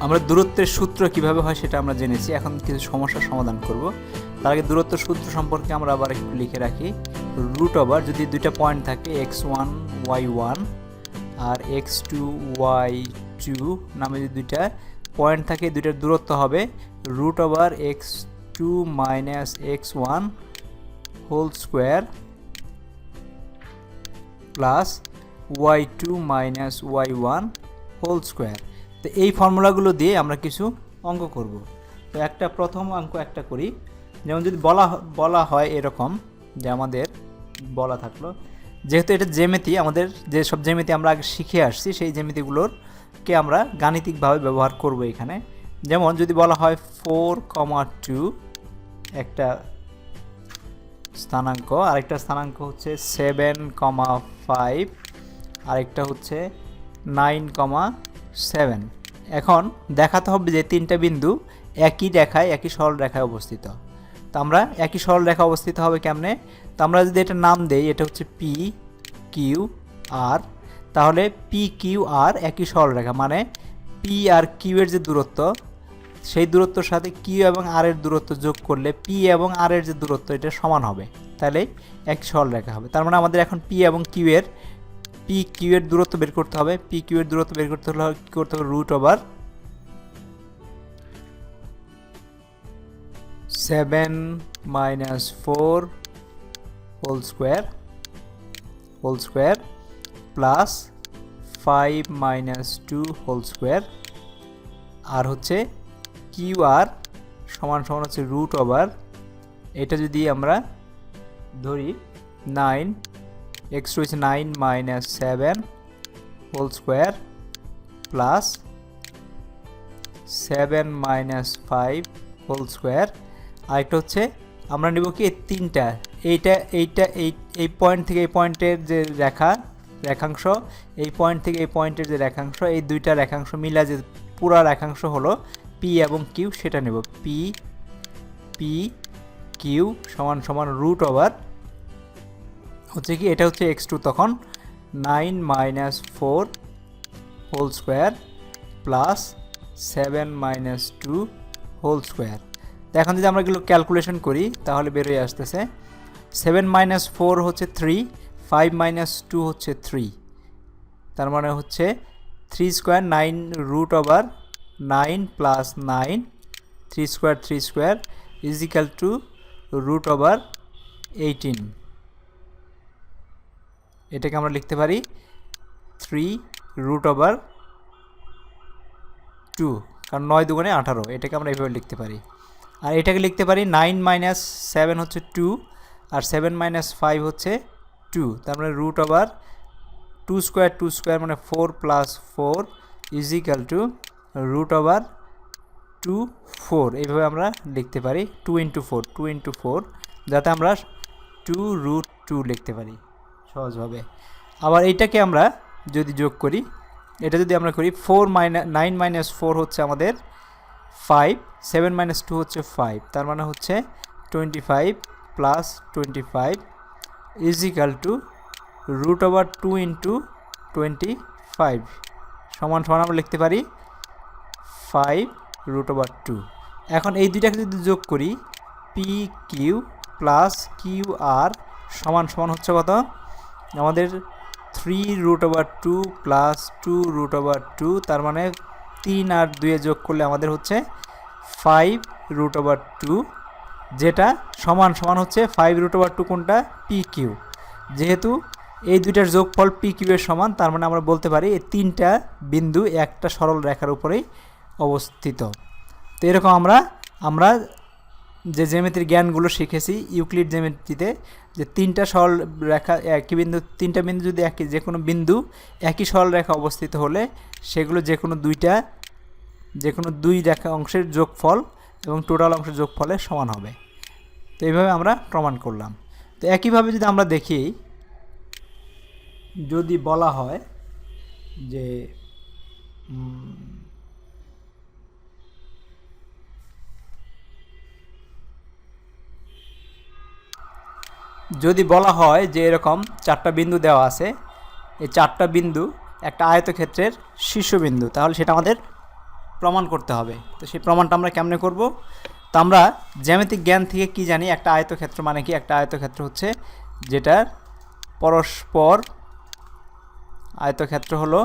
আমরা দূরত্বের সূত্র কীভাবে হয় সেটা আমরা জেনেছি। এখন কিছু সমস্যার সমাধান করব। তার আগে দূরত্ব সূত্র সম্পর্কে আমরা আবার একটু লিখে রাখি। রুট ওভার যদি দুইটা পয়েন্ট থাকে এক্স ওয়ান ওয়াই ওয়ান আর এক্স টু ওয়াই টু নামে যদি দুইটা পয়েন্ট থাকে দুইটার দূরত্ব হবে root over x two minus x one whole square plus y two minus y one whole square তো এই ফর্মুলাগুলো দিয়ে আমরা কিছু অঙ্ক করব। তো একটা প্রথম অঙ্ক একটা করি। যেমন যদি বলা বলা হয় এরকম যে আমাদের বলা থাকল, যেহেতু এটা জ্যামিতি, আমাদের যে সব জ্যামিতি আমরা আগে শিখে আসছি, সেই জ্যামিতিগুলোরকে আমরা গাণিতিকভাবে ব্যবহার করব এখানে। যেমন যদি বলা হয় ফোর কমা টু, একটা স্থানাঙ্ক, আরেকটা স্থানাঙ্ক হচ্ছে সেভেন কমা ফাইভ, আরেকটা হচ্ছে নাইন কমা সেভেন। এখন দেখাতে হবে যে তিনটা বিন্দু একই রেখায়, একই সরল রেখায় অবস্থিত। তো আমরা একই সরল রেখা অবস্থিত হবে কেমনে? তো আমরা যদি এটা নাম দেই, এটা হচ্ছে পি কিউ আর তাহলে পি কিউ আর একই সরল রেখা মানে পি আর কিউ এর যে দূরত্ব, সেই দূরত্বের সাথে কিউ এবং আর এর দূরত্ব যোগ করলে পি এবং আর এর যে দূরত্ব, এটা সমান হবে। তাহলে এক সরল রেখা হবে। তার মানে আমাদের এখন পি এবং কিউ এর পি কিউ এর দূরত্ব বের করতে হবে। পি কিউ এর দূরত্ব বের করতে হলে কি করতে হবে? Root over seven minus four whole square whole square plus five minus two whole square আর হচ্ছে কিউ আর সমান সমান হচ্ছে রুট ওভার এটা যদি আমরা ধরি নাইন এক্স হচ্ছে nine minus seven whole square plus seven minus five whole square আরেকটা হচ্ছে আমরা নেব কি তিনটা। এইটা এইটা, এই এই পয়েন্ট থেকে এই পয়েন্টের যে রেখা, রেখাংশ, এই পয়েন্ট থেকে এই পয়েন্টের যে রেখাংশ, এই দুইটা রেখাংশ মিলা যে পুরা রেখাংশ হলো পি এবং কিউ সেটা নেব পি পি কিউ সমান সমান রুট ওভার হচ্ছে কি, এটা হচ্ছে এক্স টু তখন nine minus four whole square plus seven minus two whole square তো এখন যদি আমরা এগুলো ক্যালকুলেশন করি, তাহলে বেরোয় আসতেছে সেভেন মাইনাস ফোর হচ্ছে থ্রি ফাইভ মাইনাস টু হচ্ছে থ্রি তার মানে হচ্ছে three square nine root over nine plus nine three square three square equal two root over eighteen এটাকে আমরা লিখতে পারি থ্রি রুট ওভার টু কারণ নয় দুগুণে আঠারো, এটাকে আমরা এইভাবে লিখতে পারি। আর এটাকে লিখতে পারি নাইন মাইনাস সেভেন হচ্ছে টু আর সেভেন মাইনাস ফাইভ হচ্ছে টু তার মানে root over two square two square মানে four plus four equal two root over two four এইভাবে আমরা লিখতে পারি two into four two into four যাতে আমরা টু রুট টু লিখতে পারি। সহজভাবে আবার এইটাকে আমরা যদি যোগ করি, এটা যদি আমরা করি four minus nine minus four হচ্ছে আমাদের ফাইভ সেভেন মাইনাস টু হচ্ছে ফাইভ তার মানে হচ্ছে twenty five plus twenty five equal two root over two into twenty five সমান সমান আমরা লিখতে পারি ফাইভ রুট ওভার টু এখন এই দুইটাকে যদি যোগ করি P Q plus Q R সমান সমান হচ্ছে কত? আমাদের three root over two plus two root over two তার মানে তিন আর দুয়ে যোগ করলে আমাদের হচ্ছে ফাইভ রুট ওভার টু যেটা সমান সমান হচ্ছে ফাইভ রুট ওভার টু কোনটা? পি কিউ যেহেতু এই দুইটার যোগফল পি কিউ এর সমান, তার মানে আমরা বলতে পারি এই তিনটা বিন্দু একটা সরল রেখার উপরেই অবস্থিত। তো এরকম আমরা আমরা যে জ্যামিতির জ্ঞানগুলো শিখেছি, ইউক্লিড জ্যামিতিতে, যে তিনটা সরল রেখা, একই বিন্দু, তিনটা বিন্দু যদি একই, যে কোনো বিন্দু একই সরল রেখা অবস্থিত হলে সেগুলো যে কোনো দুইটা, যে কোনো দুই রেখা অংশের যোগফল এবং টোটাল অংশের যোগফলের সমান হবে। তো এইভাবে আমরা প্রমাণ করলাম। তো একইভাবে যদি আমরা দেখি, যদি বলা হয় যে যদি বলা হয় যে এরকম চারটা বিন্দু দেওয়া আছে, এই চারটা বিন্দু একটা আয়তক্ষেত্রের শীর্ষবিন্দু, তাহলে সেটা আমাদের প্রমাণ করতে হবে। তো সেই প্রমাণটা আমরা কেমনে করব? তো আমরা জ্যামিতিক জ্ঞান থেকে কি জানি, একটা আয়তক্ষেত্র মানে কি? একটা আয়তক্ষেত্র হচ্ছে যেটার পরস্পর আয়তক্ষেত্র হলো,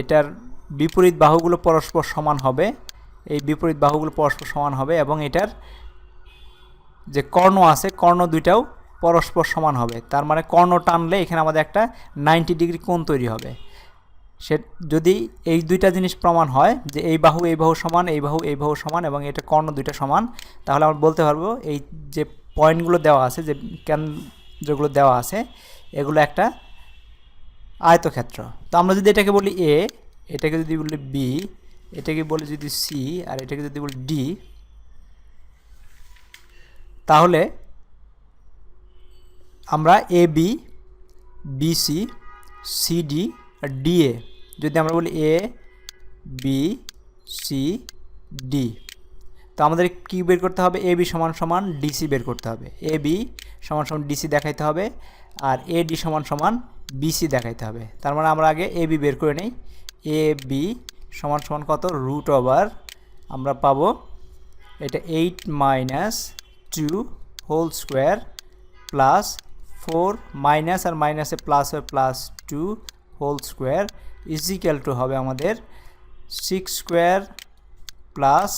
এটার বিপরীত বাহুগুলো পরস্পর সমান হবে, এই বিপরীত বাহুগুলো পরস্পর সমান হবে এবং এটার যে কর্ণ আছে, কর্ণ দুইটাও পরস্পর সমান হবে। তার মানে কর্ণ টানলে এখানে আমাদের একটা নাইনটি ডিগ্রি কোণ তৈরি হবে। সে যদি এই দুইটা জিনিস প্রমাণ হয় যে এই বাহু এই বাহু সমান, এই বাহু এই বাহু সমান এবং এটা কর্ণ দুইটা সমান, তাহলে আমরা বলতে পারব এই যে পয়েন্টগুলো দেওয়া আছে, যে কেন্দ্রগুলো দেওয়া আছে, এগুলো একটা আয়তক্ষেত্র। তো আমরা যদি এটাকে বলি এ এটাকে যদি বলি বি এটাকে বলি যদি সি আর এটাকে যদি বলি ডি তাহলে আমরা এ বি বিসি সিডি আর ডিএ যদি আমরা বলি এ বি সি ডি তো আমাদের কি বের করতে হবে? এ বি সমান সমান ডিসি বের করতে হবে। এ বি সমান সমান ডিসি দেখাইতে হবে আর এ ডি সমান সমান বিসি দেখাইতে হবে। তার মানে আমরা আগে এ বি বের করে নেই। এ বি সমান সমান কত? রুট ওভার আমরা পাবো এটা eight minus two whole square plus four minus আর মাইনাসে প্লাস হয় plus two whole square equal two হবে আমাদের six square plus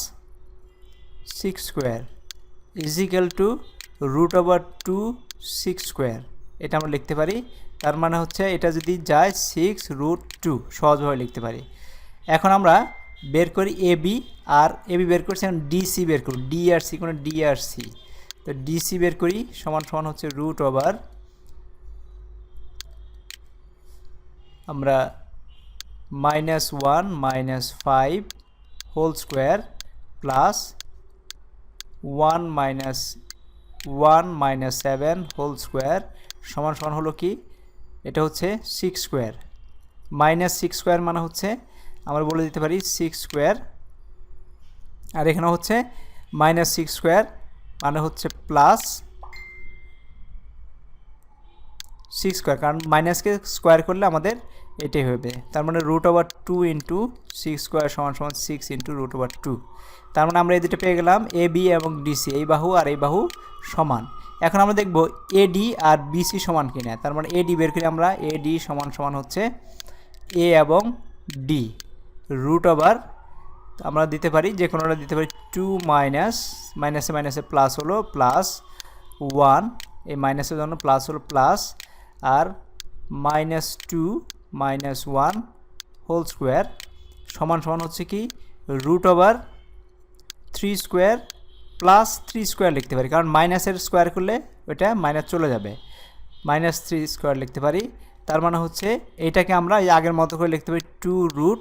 six square equal two root over two six square. এটা আমরা লিখতে পারি। তার মানে হচ্ছে এটা যদি যায় সিক্স রুট টু, সহজভাবে লিখতে পারি। এখন আমরা বের করি A B R A B বের করছি এখন ডিসি বের করি ডি আর সি, কোনো ডি আর সি। তো ডিসি বের করি, সমান সমান হচ্ছে রুট ওভার আমরা minus one minus five whole square plus one minus one minus seven whole square সমান সমান হলো কি? এটা হচ্ছে six square minus six square মানে হচ্ছে, আমরা বলে দিতে পারি সিক্স স্কোয়ার আর এখানে হচ্ছে মাইনাস সিক্স স্কোয়ার মানে হচ্ছে প্লাস সিক্স স্কোয়ার কারণ মাইনাসকে স্কোয়ার করলে আমাদের এটাই হবে। তার মানে root over two into six square সমান সমান six into root over two তার মানে আমরা এই দুটো পেয়ে গেলাম এ বি এবং ডিসি এই বাহু আর এই বাহু সমান। এখন আমরা দেখব এডি আর বিসি সমান কিনা। তার মানে এডি বের করি আমরা এডি সমান সমান হচ্ছে এ এবং ডি রুট ওভার আমরা দিতে পারি, যে কোনোটা দিতে পারি টু মাইনাস মাইনাসে মাইনাসে প্লাস হলো প্লাস ওয়ান এই মাইনাসের জন্য প্লাস হলো প্লাস আর minus two minus one whole square সমান সমান হচ্ছে কি root over three square plus three square লিখতে পারি। কারণ মাইনাসের স্কোয়ার করলে ওইটা মাইনাস চলে যাবে। মাইনাস থ্রি স্কোয়ার লিখতে পারি। তার মানে হচ্ছে এইটাকে আমরা এই আগের মতো করে লিখতে পারি টু রুট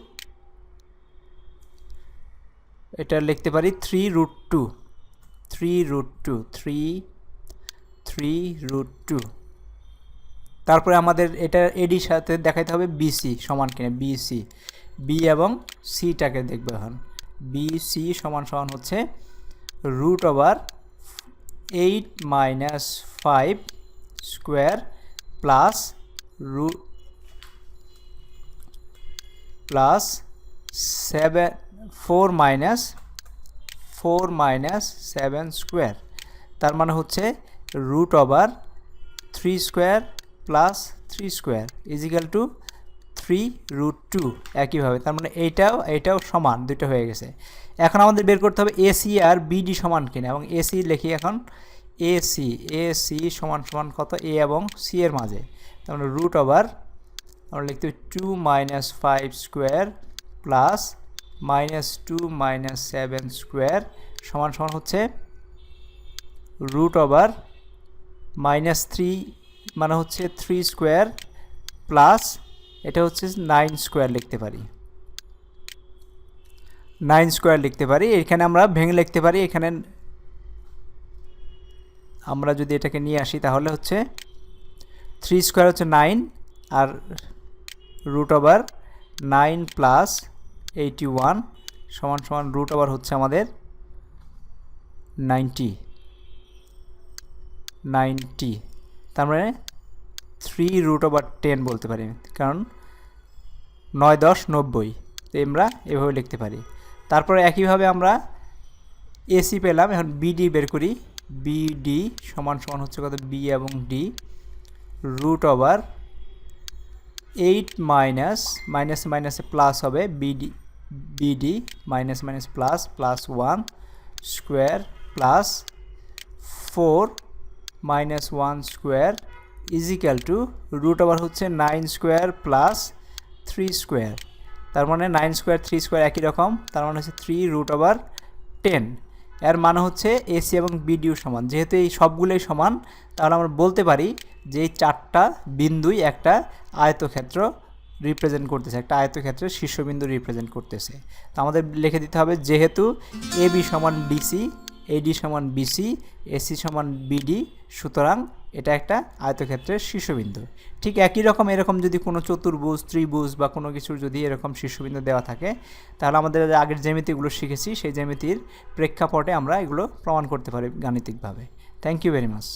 এটা লিখতে পারি three root two. Three root two, three three root two. তারপরে আমাদের এটা এডির সাথে দেখাইতে হবে বিসি সমান কিনা বিসি বি এবং সিটাকে দেখবে এখন। বিসি সমান সমান হচ্ছে root over eight minus five square plus root plus seven four minus four minus seven square তার মানে হচ্ছে root over three square plus three square equal two three root two একইভাবে। তার মানে এইটাও এইটাও সমান, দুটো হয়ে গেছে। এখন আমাদের বের করতে হবে এসি আর বিডি সমান কিনা, এবং এসি লিখি এখন এসি এসি সমান সমান কত? এ এবং সি এর মাঝে। তার মানে রুট ওভার আমরা লিখতে হবে two minus five square plus minus two minus seven square সমান সমান হচ্ছে রুট ওভার মাইনাস থ্রি মানে হচ্ছে থ্রি স্কোয়ার প্লাস এটা হচ্ছে নাইন স্কোয়ার লিখতে পারি। নাইন স্কোয়ার লিখতে পারি। এখানে আমরা ভেঙে লিখতে পারি। এখানে আমরা যদি এটাকে নিয়ে আসি তাহলে হচ্ছে থ্রি স্কোয়ার হচ্ছে নাইন আর root over nine plus eighty one সমান সমান রুট ওভার হচ্ছে আমাদের নাইনটি নাইনটি তার মানে থ্রি রুট ওভার টেন বলতে পারি, কারণ নয় দশ নব্বই। আমরা এভাবে লিখতে পারি। তারপরে একইভাবে আমরা এসি পেলাম, এখন বিডি বের করি। বিডি সমান সমান হচ্ছে কত? বি এবং D root over eight minus minus মাইনাসে প্লাস হবে। BD BD minus minus plus plus one square plus four minus one square equal two root over হচ্ছে nine square plus three square তার মানে নাইন স্কোয়ার থ্রি স্কোয়ার একই রকম। তার মানে হচ্ছে থ্রি রুট ওভার টেন এর মানে হচ্ছে এসি এবং বিডিও সমান। যেহেতু এই সবগুলোই সমান, তাহলে আমরা বলতে পারি যে এই চারটা বিন্দুই একটা আয়তক্ষেত্র রিপ্রেজেন্ট করতেছে, একটা আয়তক্ষেত্রের শীর্ষবিন্দু রিপ্রেজেন্ট করতেছে। তো আমাদের লিখে দিতে হবে, যেহেতু এ বি সমান ডিসি এডি সমান বিসি এসি সমান বিডি সুতরাং এটা একটা আয়তক্ষেত্রের শীর্ষবিন্দু। ঠিক একই রকম এরকম যদি কোনো চতুর্ভুজ, ত্রিভুজ বা কোনো কিছুর যদি এরকম শীর্ষবিন্দু দেওয়া থাকে, তাহলে আমাদের আগের জ্যামিতিগুলো শিখেছি, সেই জ্যামিতির প্রেক্ষাপটে আমরা এগুলো প্রমাণ করতে পারি গাণিতিকভাবে। Thank you very much